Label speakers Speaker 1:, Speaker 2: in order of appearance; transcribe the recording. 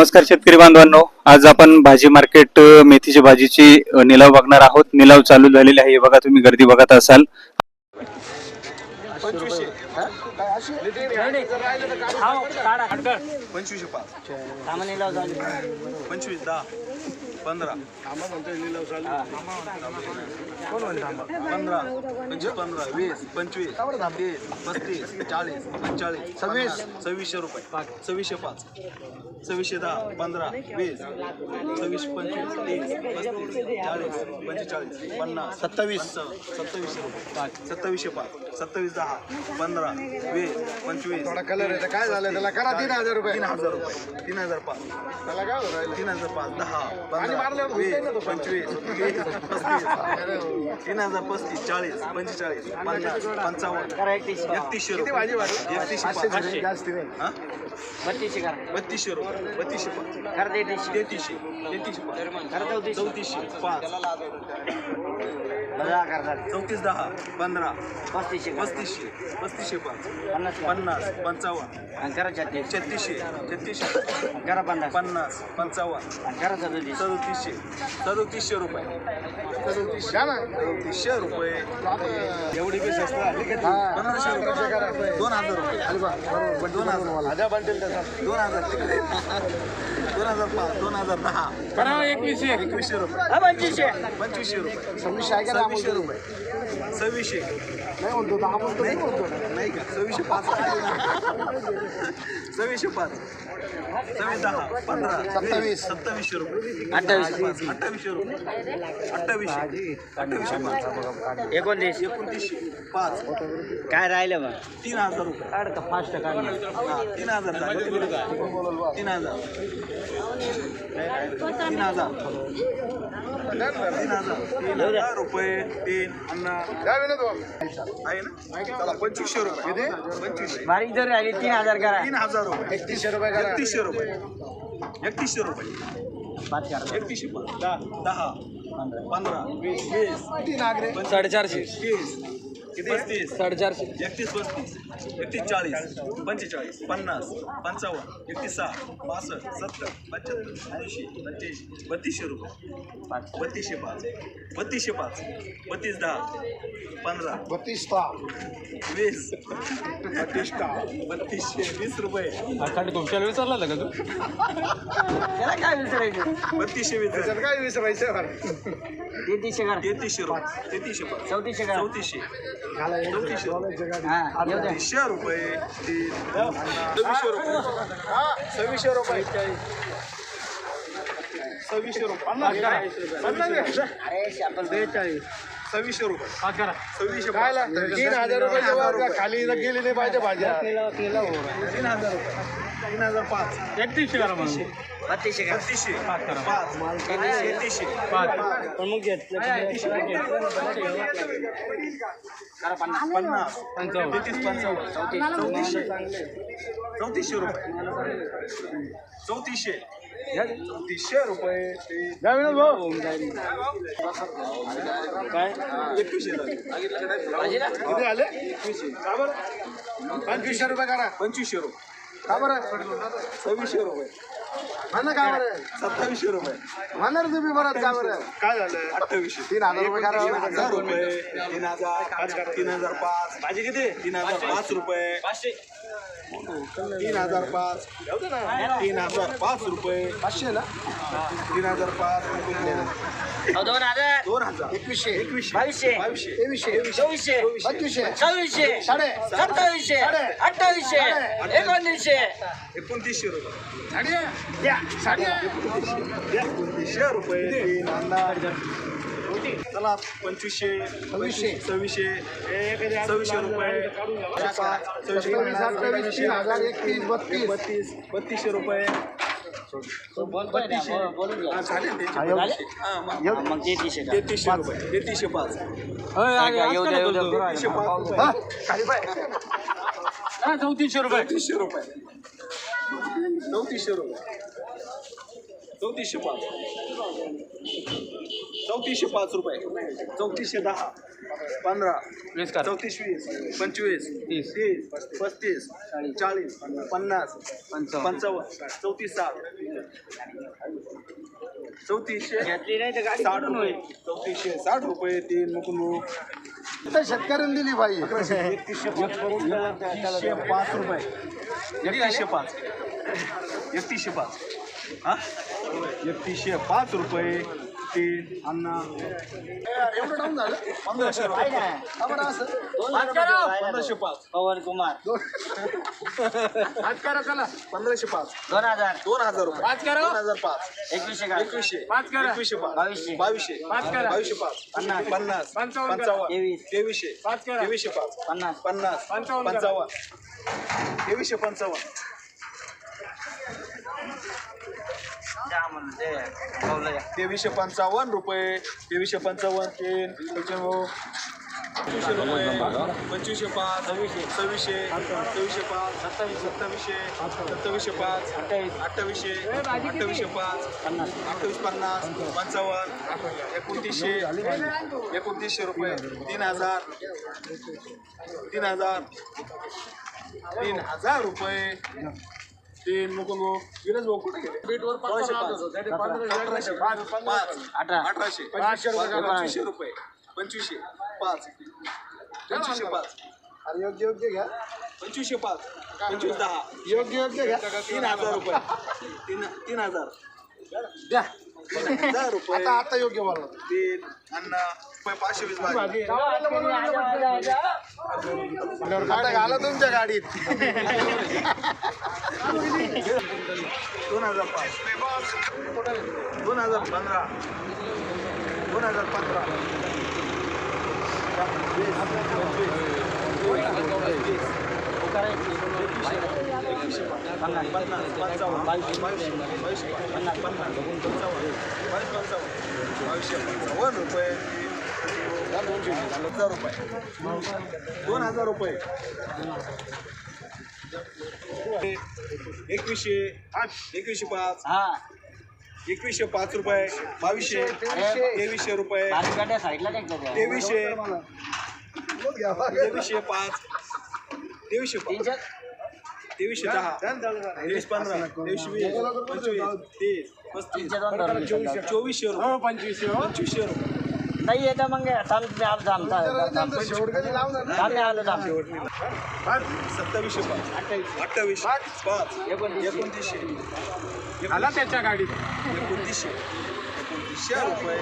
Speaker 1: नमस्कार शेतकरी बांधवांनो. आज आपण भाजी मार्केट मेथीची भाजीची निलाव बघणार आहोत. निलाव चालू झालेली आहे. हे बघा तुम्ही गर्दी बघत असाल.
Speaker 2: पंचवीस दहा. पंधरा. पंधरा. पंचवीस पंधरा वीस पंचवीस तीस पस्तीस चाळीस पंचेचाळीस सव्वीस. सव्वीसशे रुपये. सव्वीसशे पाच. सव्वीसशे दहा पंधरा वीस. सव्वीस पंचवीस तीस पस्तीस चाळीस पंचेचाळीस पन्नास सत्तावीस. सत्तावीसशे रुपये. सत्तावीसशे पाच सत्तावीस दहा पंधरा वीस पंचवीस
Speaker 3: थोडा कलर आहे. काय झालं त्याला करा तीन हजार रुपये.
Speaker 2: तीन हजार रुपये. तीन हजार पाच.
Speaker 3: त्याला काय?
Speaker 2: तीन हजार पाच दहा पंधरा पंचवीस. तीन हजार पस्तीस चाळीस पंचेचाळीस पन्नास पंचावन्न एकतीसशे एकतीसशे?
Speaker 4: बत्तीसशे करा.
Speaker 2: बत्तीसशे रुपये. बत्तीसशे
Speaker 4: तेहतीसशे.
Speaker 2: तेहतीसशे.
Speaker 4: चौतीसशे.
Speaker 2: पाच. चौतीस दहा पंधरा
Speaker 4: पस्तीसशे
Speaker 2: पस्तीसशे पस्तीसशे पाच
Speaker 4: पन्नास
Speaker 2: पन्नास पंचावन्न. छत्तीसशे. छत्तीसशे
Speaker 4: करा पन्नास.
Speaker 2: पन्नास पंचावन्न.
Speaker 4: सदतीस
Speaker 2: सदोतीसशे सदोतीसशे रुपये. सदोतीसशे रुपये.
Speaker 3: एवढी बी स्वस्त?
Speaker 2: पंधराशे रुपये दोन हजार रुपये.
Speaker 3: आली बा, बरोबर.
Speaker 2: दोन हजार
Speaker 3: हजार बनतील त्याचा.
Speaker 2: दोन हजार तिकडे. दोन हजार पाच दोन हजार दहा. एकवीसशे. एकवीसशे रुपये.
Speaker 4: हा, पंचवीसशे.
Speaker 2: पंचवीसशे रुपये.
Speaker 3: सव्वीसशे
Speaker 2: सव्वीसशे? रुपये. सव्वीसशे.
Speaker 3: नाही म्हणतो दहा म्हणतो
Speaker 2: नाही
Speaker 3: नाही म्हणतो
Speaker 2: नाही का? सव्वीसशे पाच. सव्वीसशे पाच. सव्वीस दहा पंधरा
Speaker 3: सत्तावीस.
Speaker 2: सत्तावीसशे रुपये.
Speaker 4: अठ्ठावीसशे.
Speaker 2: पाच अठ्ठावीसशे रुपये. अठ्ठावीसशे. अठ्ठावीसशे पाच.
Speaker 4: एकोणतीस.
Speaker 2: एकोणतीसशे पाच.
Speaker 4: काय राहिलं मग?
Speaker 2: तीन हजार रुपये.
Speaker 4: काढ का फास्ट काढ
Speaker 2: हा, तीन हजार झाले. तीन हजार. तीन हजार. तीन हजार. तीन हजार. रुपये तीन अन्ना. आहे ना? चला पंचवीसशे रुपये. पंचवीसशे.
Speaker 4: बारीक जर राहिली तीन हजार करा.
Speaker 2: तीन हजार रुपये.
Speaker 3: एकतीसशे रुपये करा.
Speaker 2: एकतीसशे रुपये. एकतीसशे रुपये.
Speaker 4: पाच करा.
Speaker 2: एकतीसशे पाच दहा दहा पंधरा. वीस वीस
Speaker 3: किती नागरे
Speaker 4: साडेचारशे.
Speaker 2: तीस पस्तीस.
Speaker 4: साडेचारशे.
Speaker 2: एकतीस पस्तीस. एकतीस चाळीस. पंचेचाळीस. पन्नास. पंचावन्न. एकतीस सहा बासष्ट. सत्तर. पंच्याहत्तर. ऐंशी. पंच्याऐंशी. बत्तीसशे रुपये. बत्तीसशे पाच. बत्तीसशे पाच. बत्तीस दहा. पंधरा.
Speaker 3: बत्तीस ता
Speaker 2: वीस. बत्तीस बत्तीसशे वीस रुपये.
Speaker 4: त्याला काय विचारायचं
Speaker 2: बत्तीसशे वीस.
Speaker 3: काय विसरायचं?
Speaker 4: तेहतीसशे करा.
Speaker 2: तेहतीसशे रुपये. तेहतीसशे पाच
Speaker 4: चौतीसशे करा.
Speaker 2: चौतीसशे. चौतीसशे
Speaker 4: हा येऊ द्या.
Speaker 2: तीसशे रुपये. तीन सव्वीसशे रुपये. सव्वीसशे रुपये. सव्वीसशे रुपये. पन्नास.
Speaker 4: अरे शापल बेचाळीस.
Speaker 2: सव्वीसशे रुपये. सव्वीसशे
Speaker 3: काय ला? तीन हजार रुपये वर खाली इथं गेली नाही पाहिजे भाज्या.
Speaker 2: तीन हजार रुपये. तीन हजार पाच. एकतीसशे करा
Speaker 4: बत्तीसशे करा.
Speaker 2: बत्तीसशे पाच तेहतीसशे
Speaker 4: पण मग करा पन्नास.
Speaker 2: पन्नास. तेहतीस पंचावन्न. चौतीसशे. चौतीसशे रुपये. चौतीसशे. चौतीसशे रुपये काय? एकवीसशे.
Speaker 3: का बरं? पंचवीसशे रुपये करा.
Speaker 2: पंचवीसशे रुपये.
Speaker 3: का बरं?
Speaker 2: सव्वीसशे रुपये.
Speaker 3: म्हणा का बरं?
Speaker 2: सत्तावीसशे रुपये.
Speaker 3: म्हणणार तुम्ही बरं का बरं? काय झालं?
Speaker 2: अठ्ठावीसशे.
Speaker 3: तीन हजार रुपये करा.
Speaker 2: हजार रुपये. तीन हजार तीन हजार पाच. भाजी किती तीन हजार पाच रुपये. पाचशे. तीन हजार पाच. तीन हजार पाच रुपये.
Speaker 3: पाचशे ना?
Speaker 2: तीन हजार पाच
Speaker 4: दोन हजार.
Speaker 2: दोन हजार.
Speaker 3: एकवीसशे.
Speaker 2: एकवीसशे.
Speaker 4: बावीसशे.
Speaker 2: बावीसशे.
Speaker 3: तेवीसशे.
Speaker 4: चोवीसशे.
Speaker 3: पंचवीसशे.
Speaker 4: सव्वीसशे.
Speaker 3: साडे.
Speaker 4: सत्तावीसशे. अठ्ठावीसशे. एकोणतीसशे.
Speaker 2: एकोणतीसशे रुपये.
Speaker 3: द्या. साडे.
Speaker 2: एकोणतीसशे. रुपये. तीन चला पंचवीसशे
Speaker 3: सव्वीसशे.
Speaker 2: सव्वीसशे सव्वीसशे रुपये. पाच, सव्वीसशे
Speaker 3: सत्तावीस अठ्ठावीस तीन हजार एकतीस बत्तीस.
Speaker 2: बत्तीस बत्तीसशे रुपये.
Speaker 4: तेहतीसशे
Speaker 2: रुपये तेहतीसशे पाच. तेहतीसशे पाच
Speaker 3: हा,
Speaker 2: चौतीसशे रुपये चौतीसशे रुपये. चौतीसशे रुपये. चौतीसशे पाच. चौतीसशे पाच रुपये. चौतीसशे दहा पंधरा चौतीस वीस पंचवीस. तीस तीस. पस्तीस चाळीस पन्नास पंचावन्न. चौतीस साठ. चौतीसशे
Speaker 4: घेतली नाही तर गाडी
Speaker 2: साठ रुपये. चौतीसशे साठ रुपये तीन मुकुंदू.
Speaker 3: शेतकऱ्यांनी दिली पाहिजे
Speaker 2: एकतीसशे पाच. एकतीसशे पाच. रुपये एकतीसशे पाच. एकतीसशे पाच. हा? एकतीसशे पाच रुपये तीन अण्णा.
Speaker 3: एवढं डाऊन झालं?
Speaker 2: पंधराशे रुपये. का बरं असं पंधराशे पाच
Speaker 4: पवन कुमार.
Speaker 3: आज करा चला.
Speaker 2: पंधराशे पाच.
Speaker 4: दोन हजार.
Speaker 2: दोन हजार रुपये.
Speaker 3: पाच करा.
Speaker 2: दोन हजार पाच.
Speaker 4: एकवीसशे
Speaker 2: एकवीसशे.
Speaker 3: पाच करा.
Speaker 2: एकवीसशे पाच.
Speaker 4: बावीसशे.
Speaker 2: बावीसशे.
Speaker 3: पाच करा.
Speaker 2: बावीसशे पाच.
Speaker 4: पन्नास.
Speaker 2: पन्नास.
Speaker 3: पंचावन्न करा.
Speaker 2: पंचावन्न.
Speaker 4: तेवीस.
Speaker 2: तेवीसशे.
Speaker 3: पाच करा.
Speaker 2: तेवीसशे पाच.
Speaker 4: पन्नास.
Speaker 2: पन्नास.
Speaker 3: पंचावन्न.
Speaker 2: पंचावन्न. तेवीसशे पंचावन्न
Speaker 4: द्या म्हणून ते पावलं द्या.
Speaker 2: तेवीसशे पंचावन्न रुपये तेवीसशे पंचावन्न तीन पंच्याण्णव पंचवीसशे रुपये पंचवीसशे पाच सव्वीसशे सव्वीसशे पाच सत्तावीस सत्तावीसशे सत्तावीसशे पाच
Speaker 4: अठ्ठावीस
Speaker 2: अठ्ठावीसशे अठ्ठावीसशे पाच अठ्ठावीस पन्नास पंचावन्न एकोणतीसशे एकोणतीसशे रुपये तीन हजार तीन हजार तीन हजार रुपये. तीन मुकुंद भाऊ विरज भाऊ कुठे गेले? सोळाशे पाच. अठराशे पाच. पाच.
Speaker 4: अठरा.
Speaker 2: अठराशे.
Speaker 3: पाचशे रुपये करा.
Speaker 2: पंचवीसशे रुपये. पंचवीसशे. पाच. पंचवीसशे पाच.
Speaker 3: अरे योग्य योग्य घ्या.
Speaker 2: पंचवीसशे पाच. पंचवीस दहा.
Speaker 3: योग्य योग्य घ्या.
Speaker 2: तीन हजार रुपये. तीन तीन हजार.
Speaker 3: द्या.
Speaker 2: रुपये.
Speaker 3: आता आता योग्य बोला
Speaker 2: तीन अण्णा रुपये पाचशे वीस भाजी
Speaker 3: आता घाला तुमच्या गाडीत?
Speaker 2: दोन हजार पाच. दोन हजार पंधरा. दोन हजार पंधरा पन्नास पंचावन्न बावीसशे बावीसशे पन्नास पन्नास पंचावन्न बावीस पंचावन्न बावीसशे पंचावन्न रुपये हजार रुपये दोन हजार रुपये एकवीसशे एकवीसशे पाच
Speaker 4: हा.
Speaker 2: एकवीसशे पाच रुपये बावीसशे तेवीसशे रुपये? तेवीसशे. तेवीसशे पाच. तेवीसशे पाच. तेवीसशे दहा. तेवीस पंधरा. तेवीसशे वीस. पंचवीस. तीस. पस्तीस. चोवीसशे. चोवीसशे रुपये.
Speaker 3: पंचवीसशे हो.
Speaker 2: पंचवीसशे रुपये.
Speaker 4: नाही येतं मग थांब मी आलो थांब थांब, थांब
Speaker 3: शेवट कधी लावणार ना?
Speaker 4: थांब मी आलो थांब
Speaker 2: सत्तावीसशे पाच. अठ्ठावीस पाच. एकोणतीसशे.
Speaker 3: आला त्याच्या गाडीत.
Speaker 2: एकोणतीसशे. एकोणतीसशे रुपये.